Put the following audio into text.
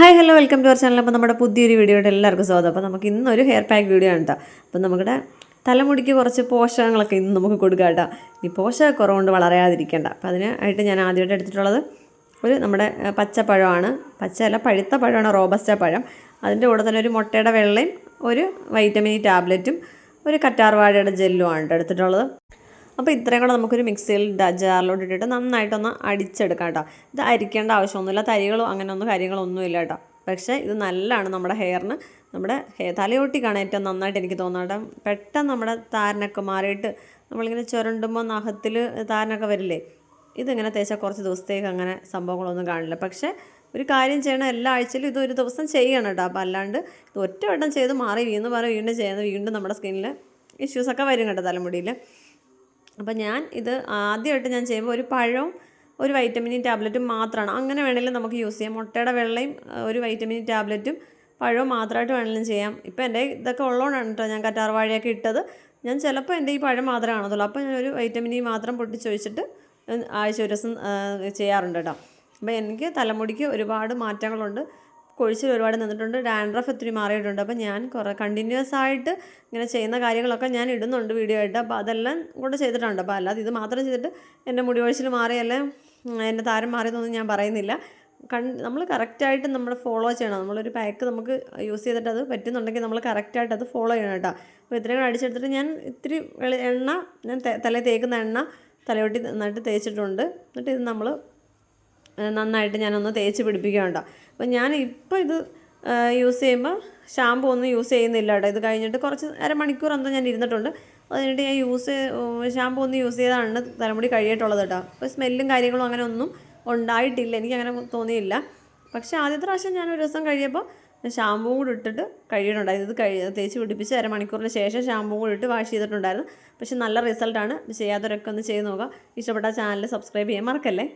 Hi hello welcome to our channel. അപ്പോൾ നമ്മുടെ പുതിയൊരു വീഡിയോയുടെ എല്ലാവർക്കും സ്വാഗതം. അപ്പോൾ നമുക്ക് ഇന്നൊരു ഹെയർ പാക്ക് വീഡിയോ ആണ് കേട്ടോ അപ്പോൾ നമ്മുടെ തലമുടിക്ക് കുറച്ച് പോഷകങ്ങളൊക്കെ ഇന്ന് നമുക്ക് കൊടുക്കാം കേട്ടോ ഈ പോഷകക്കുറവുകൊണ്ട് വളരാതിരിക്കേണ്ട. അപ്പോൾ അതിനായിട്ട് ഞാൻ ആദ്യമായിട്ട് എടുത്തിട്ടുള്ളത് ഒരു നമ്മുടെ പച്ചപ്പഴമാണ്. പച്ച അല്ല പഴുത്ത പഴമാണ് റോബസ്റ്റ പഴം. അതിന്റെ കൂടെ തന്നെ ഒരു മുട്ടയുടെ വെള്ളയും ഒരു വൈറ്റമിൻ ടാബ്ലറ്റും ഒരു കറ്റാർവാഴയുടെ ജെല്ലുമാണ് എടുത്തിട്ടുള്ളത്. അപ്പോൾ ഇത്രയും കൂടെ നമുക്കൊരു മിക്സിയിൽ ജാറിലോട്ട് ഇട്ടിട്ട് നന്നായിട്ടൊന്ന് അടിച്ചെടുക്കാം കേട്ടോ. ഇത് അരിക്കേണ്ട ആവശ്യമൊന്നുമില്ല തരികളോ അങ്ങനെയൊന്നും കാര്യങ്ങളൊന്നും ഇല്ല കേട്ടോ. പക്ഷേ ഇത് നല്ലതാണ് നമ്മുടെ ഹെയറിന് നമ്മുടെ തലയോട്ടിക്കാണ് ഏറ്റവും നന്നായിട്ട് എനിക്ക് തോന്നുന്നത് കേട്ടോ. പെട്ടെന്ന് നമ്മുടെ താരനൊക്കെ മാറിയിട്ട് നമ്മളിങ്ങനെ ചുരണ്ടുമ്പോൾ നഖത്തിൽ താരനൊക്കെ വരില്ലേ ഇതിങ്ങനെ തേച്ചാൽ കുറച്ച് ദിവസത്തേക്ക് അങ്ങനെ സംഭവങ്ങളൊന്നും കാണില്ല. പക്ഷേ ഒരു കാര്യം ചെയ്യണം എല്ലാ ആഴ്ചയിലും ഇത് ഒരു ദിവസം ചെയ്യണം കേട്ടോ. അപ്പോൾ അല്ലാണ്ട് ഇത് ഒറ്റവട്ടം ചെയ്ത് മാറി വീണ് മാറി വീണ്ടും ചെയ്യുന്നത് വീണ്ടും നമ്മുടെ സ്കിന്നിൽ ഇഷ്യൂസൊക്കെ വരും കേട്ടോ തലമുടിയിൽ. അപ്പോൾ ഞാൻ ഇത് ആദ്യമായിട്ട് ഞാൻ ചെയ്യുമ്പോൾ ഒരു പഴവും ഒരു വൈറ്റമിൻ ടാബ്ലറ്റും മാത്രമാണ്. അങ്ങനെ വേണമെങ്കിലും നമുക്ക് യൂസ് ചെയ്യാം. മുട്ടയുടെ വെള്ളയും ഒരു വൈറ്റമിൻ ടാബ്ലറ്റും പഴവും മാത്രമായിട്ട് വേണമെങ്കിലും ചെയ്യാം. ഇപ്പോൾ എന്റെ ഇതൊക്കെ ഉള്ളതുകൊണ്ടാണ് കേട്ടോ ഞാൻ കറ്റാർവാഴയൊക്കെ ഇട്ടത്. ഞാൻ ചിലപ്പോൾ എന്റെ ഈ പഴം മാത്രമേ കാണത്തുള്ളൂ. അപ്പോൾ ഞാൻ ഒരു വൈറ്റമിൻ ഇ മാത്രം പൊട്ടിച്ചൊഴിച്ചിട്ട് ആഴ്ച ഒരു ദിവസം ചെയ്യാറുണ്ട് കേട്ടോ. അപ്പോൾ എനിക്ക് തലമുടിക്ക് ഒരുപാട് മാറ്റങ്ങളുണ്ട്. കൊഴിച്ചിൽ ഒരുപാട് നിന്നിട്ടുണ്ട്. ഡാൻഡ്രഫ് ഒത്തിരി മാറിയിട്ടുണ്ട്. അപ്പോൾ ഞാൻ കുറേ കണ്ടിന്യൂസ് ആയിട്ട് ഇങ്ങനെ ചെയ്യുന്ന കാര്യങ്ങളൊക്കെ ഞാൻ ഇടുന്നുണ്ട് വീഡിയോ ആയിട്ട്. അപ്പോൾ അതെല്ലാം കൂടെ ചെയ്തിട്ടുണ്ട്. അപ്പോൾ അല്ലാതെ ഇത് മാത്രം ചെയ്തിട്ട് എന്റെ മുടി കൊഴിച്ചിൽ മാറിയല്ലേ എന്റെ താരം മാറിയെന്നൊന്നും ഞാൻ പറയുന്നില്ല. കൺ നമ്മൾ കറക്റ്റായിട്ട് നമ്മൾ ഫോളോ ചെയ്യണം. നമ്മളൊരു പാക്ക് നമുക്ക് യൂസ് ചെയ്തിട്ട് അത് പറ്റുന്നുണ്ടെങ്കിൽ നമ്മൾ കറക്റ്റായിട്ട് അത് ഫോളോ ചെയ്യണം കേട്ടോ. അപ്പോൾ ഇത്രയും അടിച്ചെടുത്തിട്ട് ഞാൻ ഇത്തിരി എണ്ണ ഞാൻ തലയിൽ തേക്കുന്ന എണ്ണ തലയോട്ടി നന്നായിട്ട് തേച്ചിട്ടുണ്ട്. എന്നിട്ട് ഇത് നമ്മൾ നന്നായിട്ട് ഞാനൊന്ന് തേച്ച് പിടിപ്പിക്കുകയുണ്ടോ അപ്പോൾ ഞാൻ ഇപ്പോൾ ഇത് യൂസ് ചെയ്യുമ്പോൾ ഷാമ്പു ഒന്നും യൂസ് ചെയ്യുന്നില്ല കേട്ടോ. ഇത് കഴിഞ്ഞിട്ട് കുറച്ച് അരമണിക്കൂർ എന്തോ ഞാൻ ഇരുന്നിട്ടുണ്ട്. അത് കഴിഞ്ഞിട്ട് ഞാൻ യൂസ് ഷാമ്പു ഒന്നും യൂസ് ചെയ്താണ് തലമുടി കഴിയിട്ടുള്ളത് കേട്ടോ. അപ്പോൾ സ്മെല്ലും കാര്യങ്ങളും അങ്ങനെ ഒന്നും ഉണ്ടായിട്ടില്ല. എനിക്ക് അങ്ങനെ തോന്നിയില്ല. പക്ഷേ ആദ്യത്തെ പ്രാവശ്യം ഞാൻ ഒരു ദിവസം കഴിയപ്പോൾ ഷാമ്പൂ കൂടി ഇട്ടിട്ട് കഴിയുന്നുണ്ടായിരുന്നു. ഇത് കഴി തേച്ച് പിടിപ്പിച്ച് അരമണിക്കൂറിന് ശേഷം ഷാമ്പൂ കൂടി ഇട്ട് വാഷ് ചെയ്തിട്ടുണ്ടായിരുന്നു. പക്ഷേ നല്ല റിസൾട്ടാണ്. ചെയ്യാത്തവരൊക്കെ ഒന്ന് ചെയ്ത് നോക്കുക ഇഷ്ടപ്പെട്ട ചാനൽ സബ്സ്ക്രൈബ് ചെയ്യാൻ മറക്കല്ലേ.